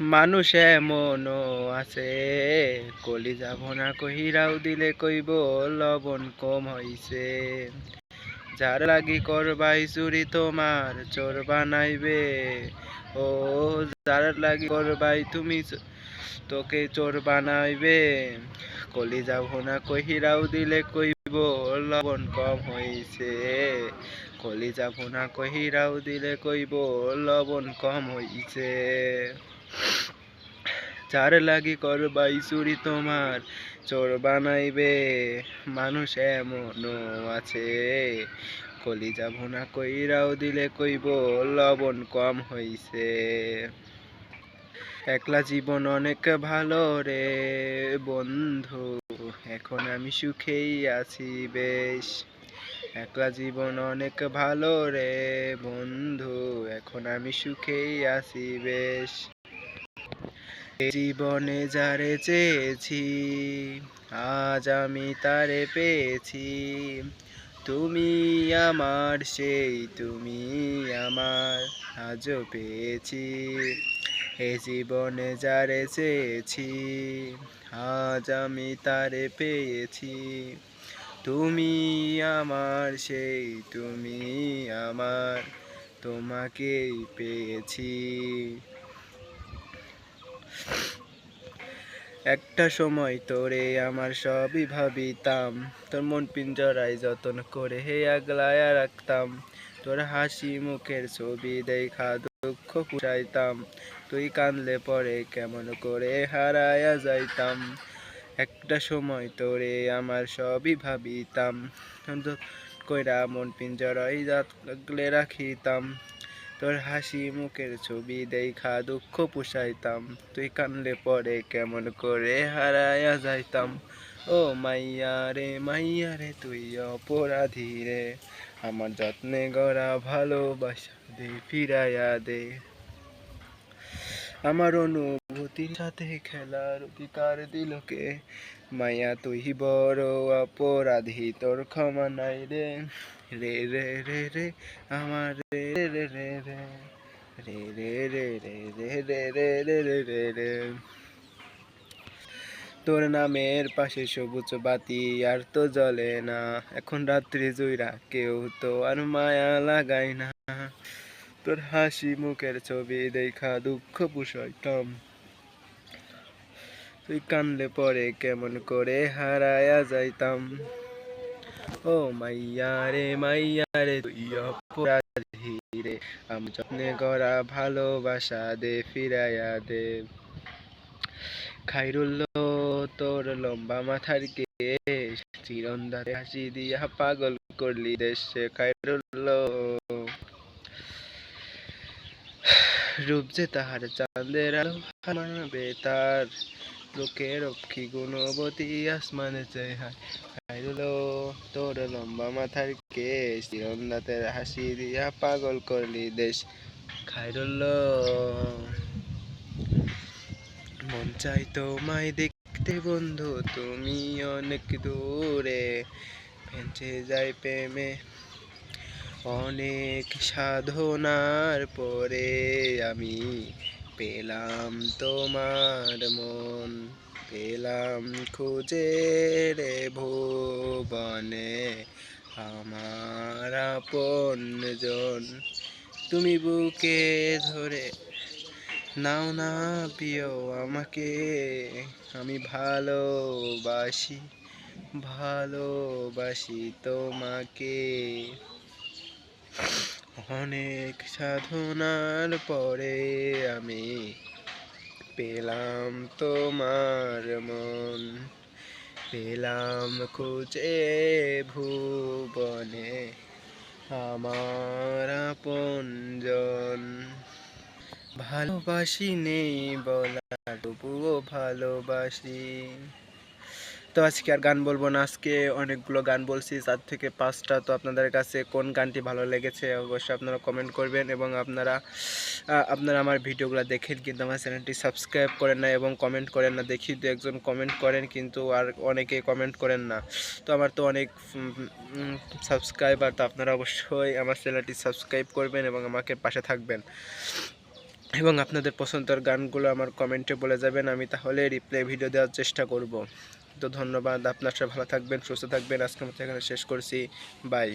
মানুষ এমনও আছে। কলি যাব না কহিরাও দিলে কইব, লবণ কম হইছে। যার লাগি করবাই চুরি তোমার চোর বানাইবে। ও, যার লাগি করবাই তুমি তোকে চোর বানাইবে। কলি যাব না কহিরাও দিলে কইব, লবণ কম হইছে। কলি যাব না কহিরাও দিলে কইব, লবণ কম হইছে। যার লাগি করবাই চুরি তোমার, চোর বানাইবে, মানুষ এমনও আছে। কলি যাব না কইরাও দিলে কইব, লবণ কম হইছে। একলা জীবন অনেক ভালো রে বন্ধু, এখন আমি সুখেই আছি বেশ। একলা জীবন অনেক ভালো রে বন্ধু, এখন আমি সুখেই আছি বেশ। জীবনে যারে চেয়েছি, আজ আমি তারে পেয়েছি। তুমি আমার, সেই তুমি আমার, আজও পেয়েছি। এ জীবনে যারে চেয়েছি, আজ আমি তারে পেয়েছি। তুমি আমার, সেই তুমি আমার, তোমাকেই পেয়েছি। একটা সময় তোরে আমার সবই ভাবিতাম। তোর মন পিঞ্জরায় যতন করে হে আগলায়া রাখতাম। তোর হাসি মুখের ছবি দেখা দুঃখ পুষাইতাম তুই কানলে পরে কেমন করে হারায়া যাইতাম। একটা সময় তোরে আমার সবই ভাবিতাম। কইরা মন পিঞ্জরায় আগলে রাখিতাম। তোর হাসি মুখের ছবি দেখা দুঃখ পুষাইতাম। তুই কানলে পরে কেমন করে হারায়া যাইতাম। ও মাইয়া রে মাইয়া রে, তুই অপরাধী রে। আমার যত্নে গড়া ভালোবাসা দে, ফিরাইয়া দে। আমার অনুভূতির সাথে খেলার অধিকার দিল কে মাইয়া তুই বড় অপরাধী তোর ক্ষমা নাই রে রে রে রে রে আমার রে রে রে রে রে রে রে রে রে রে রে রে রে রে রে তোর নামের পাশে সবুজ বাতি আর তো জ্বলে না এখন রাত্রি জুইরা কেউ তো আর মায়া লাগায় না তোর হাসি মুখের ছবি দেখা দুঃখ পুষাইতাম। তুই কানলে পরে কেমন করে হারায়া যাইতাম। ও মাইয়া রে মাইয়া রে, তুই অপরাধী রে। আমি যত্নে গড়া ভালোবাসা দে, ফিরাইয়া দে। খাইরুল্ল তোর লম্বা মাথার কেশ। চিরন্দারে হাসি দিয়া পাগল করলি দেশে খাইরুল্ল রূপ যে তাহার চাঁদের আলো মানবে তার লোকে রক্ষী গুণবতী আসমানে চাই হায়। খাইরুল তোর লম্বা মাথার কেশ। চিরন্দাতে হাসি দিয়া পাগল করলি দেশ। খাইরুল মন চাই তোমায় দেখতে বন্ধু, তুমি অনেক দূরে। ভেঞ্চে যাই প্রেমে অনেক সাধনার পরে আমি পেলাম তোমার মন, পেলাম খুঁজে রে ভুবনে আমার আপনজন তুমি বুকে ধরে নাও না প্রিয় আমাকে, আমি ভালোবাসি ভালোবাসি তোমাকে। অনেক সাধনার পরে আমি পেলাম তোমার মন। পেলাম খুঁজে ভুবনে আমার আপনজন ভালোবাসি নেই বলা, তবুও ভালোবাসি। তো আজকে আর গান বলব না। আজকে অনেকগুলো গান বলছি চার থেকে পাঁচটা তো আপনাদের কাছে। কোন গানটি ভালো লেগেছে অবশ্যই আপনারা কমেন্ট করবেন এবং আপনারা আপনারা আমার ভিডিওগুলো দেখেন, কিন্তু আমার চ্যানেলটি সাবস্ক্রাইব করেন না এবং কমেন্ট করেন না। দেখি দু একজন কমেন্ট করেন, কিন্তু আর অনেকে কমেন্ট করেন না। তো আমার তো অনেক সাবস্ক্রাইবার তো আপনারা অবশ্যই আমার চ্যানেলটি সাবস্ক্রাইব করবেন এবং আমাকে পাশে থাকবেন। এবং আপনাদের পছন্দের গানগুলো আমার কমেন্টে বলে যাবেন, আমি তাহলে রিপ্লাই ভিডিও দেওয়ার চেষ্টা করব। তো ধন্যবাদ। আপনার সবাই ভালো থাকবেন সুস্থ থাকবেন। আজকের মতো এখানে শেষ করছি। বাই